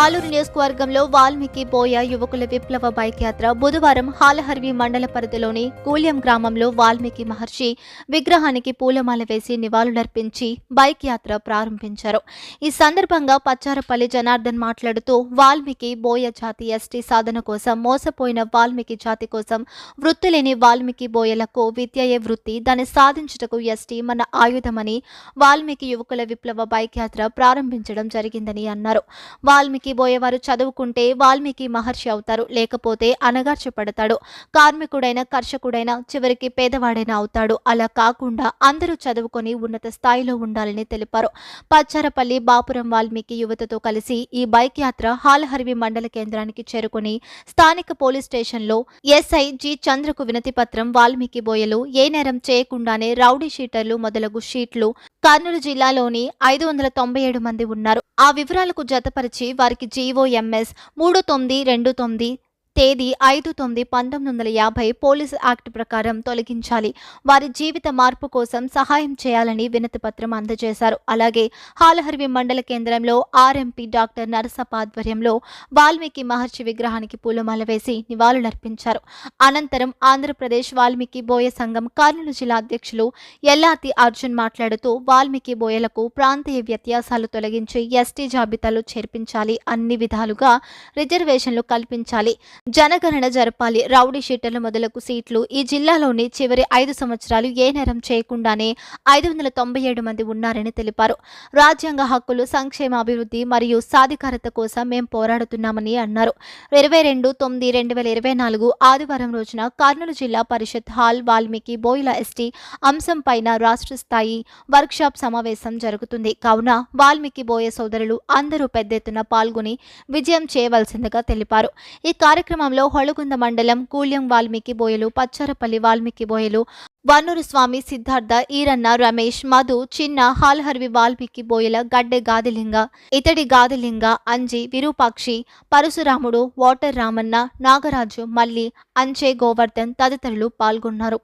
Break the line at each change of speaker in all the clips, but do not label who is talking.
ఆలూరు నియోజకవర్గంలో వాల్మీకి బోయ యువకుల విప్లవ బైక్ యాత్ర బుధవారం హాలహర్వి మండల పరిధిలోని కూల్యం గ్రామంలో వాల్మీకి మహర్షి విగ్రహానికి పూలమాల వేసి నివాళులర్పించి బైక్ యాత్ర ప్రారంభించారు. ఈ సందర్భంగా పచ్చారపల్లి జనార్దన్ మాట్లాడుతూ వాల్మీకి బోయ జాతి ఎస్టీ సాధన కోసం మోసపోయిన వాల్మీకి జాతి కోసం వృత్తి లేని వాల్మీకి బోయలకు విద్యయే వృత్తి దాన్ని సాధించుటకు ఎస్టీ మన ఆయుధమని వాల్మీకి యువకుల విప్లవ బైక్ యాత్ర ప్రారంభించడం జరిగిందని అన్నారు. వాల్మీకి బోయేవారు చదువుకుంటే వాల్మీకి మహర్షి అవుతారు లేకపోతే అనగార్చపడతాడు కార్మికుడైన కర్షకుడైన చివరికి పేదవాడైనా అవుతాడు. అలా కాకుండా అందరూ చదువుకొని ఉన్నత స్థాయిలో ఉండాలని తెలిపారు. పచ్చారపల్లి బాపురం వాల్మీకి యువతతో కలిసి ఈ బైక్ యాత్ర హాలహర్వి మండల కేంద్రానికి చేరుకుని స్థానిక పోలీస్ స్టేషన్లో ఎస్ఐ జి చంద్రకు వినతి పత్రం వాల్మీకి బోయలు ఏ నేరం చేయకుండానే రౌడీ షీటర్లు మొదలగు షీట్లు కర్నూలు జిల్లాలోని ఐదు వందల తొంభై ఏడు మంది ఉన్నారు. ఆ వివరాలకు జతపరిచి వారికి జీవోఎంఎస్ మూడు తొమ్మిది రెండు తొమ్మిది తేదీ ఐదు తొమ్మిది పంతొమ్మిది వందల యాభై పోలీస్ యాక్ట్ ప్రకారం తొలగించాలి. వారి జీవిత మార్పు కోసం సహాయం చేయాలని వినతి పత్రం అందజేశారు. అలాగే హాలహర్వి మండల కేంద్రంలో ఆర్ఎంపీ డాక్టర్ నరసప్ప ఆధ్వర్యంలో వాల్మీకి మహర్షి విగ్రహానికి పూలమాల వేసి నివాళులర్పించారు. అనంతరం ఆంధ్రప్రదేశ్ వాల్మీకి బోయ సంఘం కర్నూలు జిల్లా అధ్యక్షులు ఎల్లాతి అర్జున్ మాట్లాడుతూ వాల్మీకి బోయలకు ప్రాంతీయ వ్యత్యాసాలు తొలగించి ఎస్టీ జాబితాలో చేర్పించాలి అన్ని విధాలుగా రిజర్వేషన్లు కల్పించాలి. జనగణన జరపాలి. రౌడీ షీటర్ల మొదలకు సీట్లు. ఈ జిల్లాలోని చివరి ఐదు సంవత్సరాలు ఏ నేరం చేయకుండానే ఐదు వందల తొంభై ఏడు మంది ఉన్నారని తెలిపారు. రాజ్యాంగ హక్కులు సంక్షేమ అభివృద్ధి మరియు సాధికారత కోసం మేం పోరాడుతున్నామని అన్నారు. ఇరవై రెండు తొమ్మిది రెండు వేల ఇరవై నాలుగు ఆదివారం రోజున కర్నూలు జిల్లా పరిషత్ హాల్ వాల్మీకి బోయిల ఎస్టీ అంశం పైన రాష్ట్ర స్థాయి వర్క్షాప్ సమావేశం జరుగుతుంది. కావున వాల్మీకి బోయ సోదరులు అందరూ పెద్ద ఎత్తున పాల్గొని విజయం చేయవలసిందిగా తెలిపారు. ఈ కార్యక్రమం కార్యక్రమంలో హొళగుంద మండలం కూల్యం వాల్మీకి బోయలు పచ్చారపల్లి వాల్మీకి బోయలు వన్నూరు స్వామి సిద్ధార్థ ఈరన్న రమేష్ మధు చిన్న హాల్హర్వి వాల్మీకి బోయల గడ్డె గాదిలింగ ఇతడి గాదిలింగ అంజి విరూపాక్షి పరశురాముడు వాటర్ రామన్న నాగరాజు మల్లి అంచే గోవర్ధన్ తదితరులు పాల్గొన్నారు.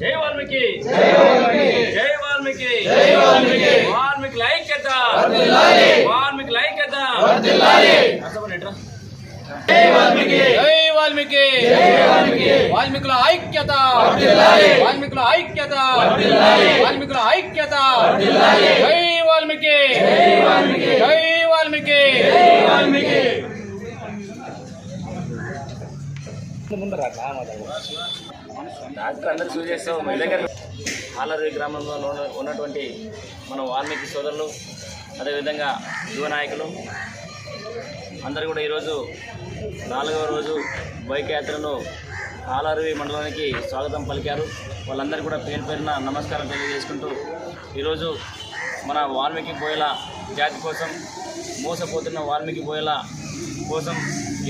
జై వాల్మీకి! జై వాల్మీకి! జై వాల్మీకి! జై వాల్మీకి! వాల్మీకి ఐక్యత వర్ధిల్లాలి వాల్మీకి ఐక్యత వర్ధిల్లాలి జై వాల్మీకి!
జై వాల్మీకి! జై వాల్మీకి! వాల్మీకుల ఐక్యత! వాల్మీకుల ఐక్యత! వాల్మీకుల ఐక్యత! జై వాల్మీకి! జై వాల్మీకి! జై వాల్మీకి! జై వాల్మీకి!
డాక్టర్ అందరు చూస్ చేస్తాం మీ దగ్గర ఆలరి గ్రామంలో ఉన్న- ఉన్నటువంటి మన వాల్మీకి సోదరులు అదేవిధంగా యువ నాయకులు అందరూ కూడా ఈరోజు నాలుగవ రోజు బైక్ యాత్రను ఆలరవి మండలానికి స్వాగతం పలికారు. వాళ్ళందరూ కూడా పేరు పేరున నమస్కారం తెలియజేసుకుంటూ ఈరోజు మన వాల్మీకి బోయల జాతి కోసం మోసపోతున్న వాల్మీకి బోయల కోసం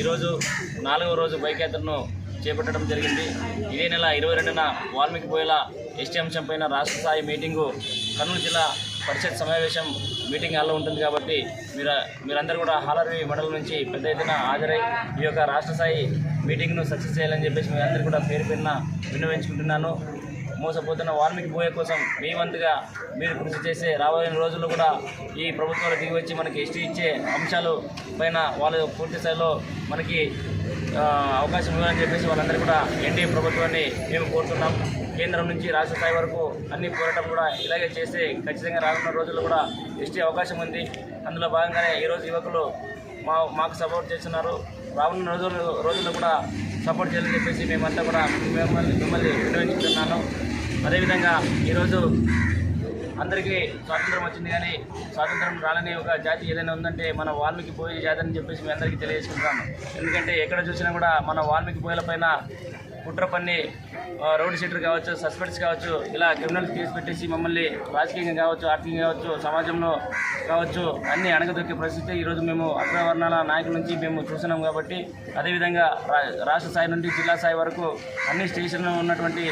ఈరోజు నాలుగవ రోజు బైక్ యాత్రను చేపట్టడం జరిగింది. ఇదే నెల ఇరవై రెండున వాల్మీకి బోయల ఎస్టీ అంశం పైన రాష్ట్ర స్థాయి మీటింగు కర్నూలు జిల్లా పరిషత్ సమావేశం మీటింగ్ హాల్లో ఉంటుంది కాబట్టి మీరు మీరందరూ కూడా హాలర్వి మండలం నుంచి పెద్ద ఎత్తున హాజరై ఈ యొక్క రాష్ట్ర స్థాయి మీటింగ్ను సక్సెస్ చేయాలని చెప్పేసి మీ అందరూ కూడా పేరు పేరున విన్నవించుకుంటున్నాను. మోసపోతున్న వాల్మీకి బోయ కోసం మీ వంతుగా మీరు కృషి చేసే రాబోయే రోజుల్లో కూడా ఈ ప్రభుత్వాలు దిగి వచ్చి మనకి ఎస్టీ ఇచ్చే అంశాలు పైన వాళ్ళు పూర్తి స్థాయిలో మనకి అవకాశం ఇవ్వాలని చెప్పేసి వాళ్ళందరూ కూడా ఎన్డీఏ ప్రభుత్వాన్ని మేము కోరుతున్నాం. కేంద్రం నుంచి రాష్ట్ర స్థాయి వరకు అన్ని పోరాటం కూడా ఇలాగే చేస్తే ఖచ్చితంగా రానున్న రోజుల్లో కూడా ఎస్టీ అవకాశం ఉంది. అందులో భాగంగానే ఈరోజు యువకులు మా మాకు సపోర్ట్ చేస్తున్నారు. రానున్న రోజులు రోజుల్లో కూడా సపోర్ట్ చేయాలని చెప్పేసి మేమంతా కూడా మిమ్మల్ని మిమ్మల్ని వినియోగించుకున్నాను అదేవిధంగా ఈరోజు అందరికీ స్వాతంత్రం వచ్చింది కానీ స్వాతంత్రం రాలని ఒక జాతి ఏదైనా ఉందంటే మన వాల్మీకి పోయే జాతి అని చెప్పేసి మీ అందరికీ తెలియజేసుకుంటాను ఎందుకంటే ఎక్కడ చూసినా కూడా మన వాల్మీకి పోయల పైన కుట్ర రోడ్ సీటర్ షీటర్ కావచ్చు సస్పెక్ట్స్ కావచ్చు ఇలా క్రిమినల్స్ కేసు పెట్టేసి మమ్మల్ని రాజకీయంగా కావచ్చు ఆర్థికంగా కావచ్చు సమాజంలో కావచ్చు అన్ని అణగదొక్కే పరిస్థితి. ఈరోజు మేము అగ్రవర్ణాల నాయకుల నుంచి మేము చూస్తున్నాం కాబట్టి అదేవిధంగా రా రాష్ట్ర స్థాయి నుండి జిల్లా స్థాయి వరకు అన్ని స్టేషన్లో ఉన్నటువంటి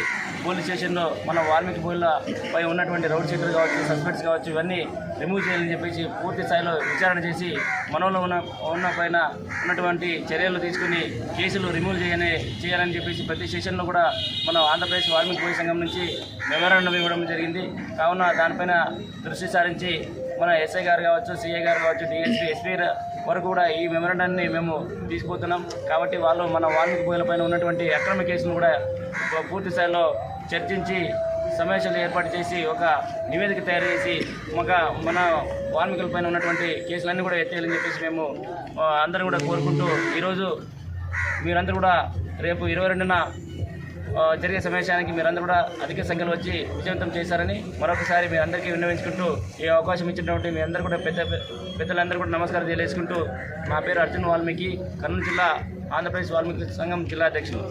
పోలీస్ స్టేషన్లో మన వాల్మీకి బోయిల పై ఉన్నటువంటి రౌడ్ షీటర్ కావచ్చు సస్పెక్ట్స్ కావచ్చు ఇవన్నీ రిమూవ్ చేయాలని చెప్పేసి పూర్తి స్థాయిలో విచారణ చేసి మనలో ఉన్న ఉన్న పైన ఉన్నటువంటి చర్యలు తీసుకుని కేసులు రిమూవ్ చేయని చేయాలని చెప్పేసి ప్రతి స్టేషన్లో కూడా మన ఆంధ్రప్రదేశ్ వాల్మీకి పోయి సంఘం నుంచి మెమోరాండం ఇవ్వడం జరిగింది. కావున దానిపైన దృష్టి సారించి మన ఎస్ఐ గారు కావచ్చు సిఐ గారు కావచ్చు డిఎస్పీ ఎస్పీ వరకు కూడా ఈ మెమరాండాన్ని మేము తీసుకుపోతున్నాం. కాబట్టి వాళ్ళు మన వాల్మీకి బోయల పైన ఉన్నటువంటి అక్రమ కేసును కూడా పూర్తి స్థాయిలో చర్చించి సమావేశాలు ఏర్పాటు చేసి ఒక నివేదిక తయారు చేసి ఒక మన వాల్మీకుల పైన ఉన్నటువంటి కేసులన్నీ కూడా ఎత్తేయాలని చెప్పేసి మేము అందరూ కూడా కోరుకుంటూ ఈరోజు మీరందరూ కూడా రేపు ఇరవై రెండున జరిగే సమావేశానికి మీరందరూ కూడా అధిక సంఖ్యలో వచ్చి విజయవంతం చేశారని మరొకసారి మీ అందరికీ విన్నవించుకుంటూ ఈ అవకాశం ఇచ్చినటువంటి మీ అందరూ కూడా పెద్ద పెద్దలందరూ కూడా నమస్కారం తెలియజేసుకుంటూ నా పేరు అర్జున్ వాల్మీకి కర్నూలు జిల్లా ఆంధ్రప్రదేశ్ వాల్మీకి సంఘం జిల్లా అధ్యక్షులు.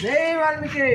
జై వాల్మీకి.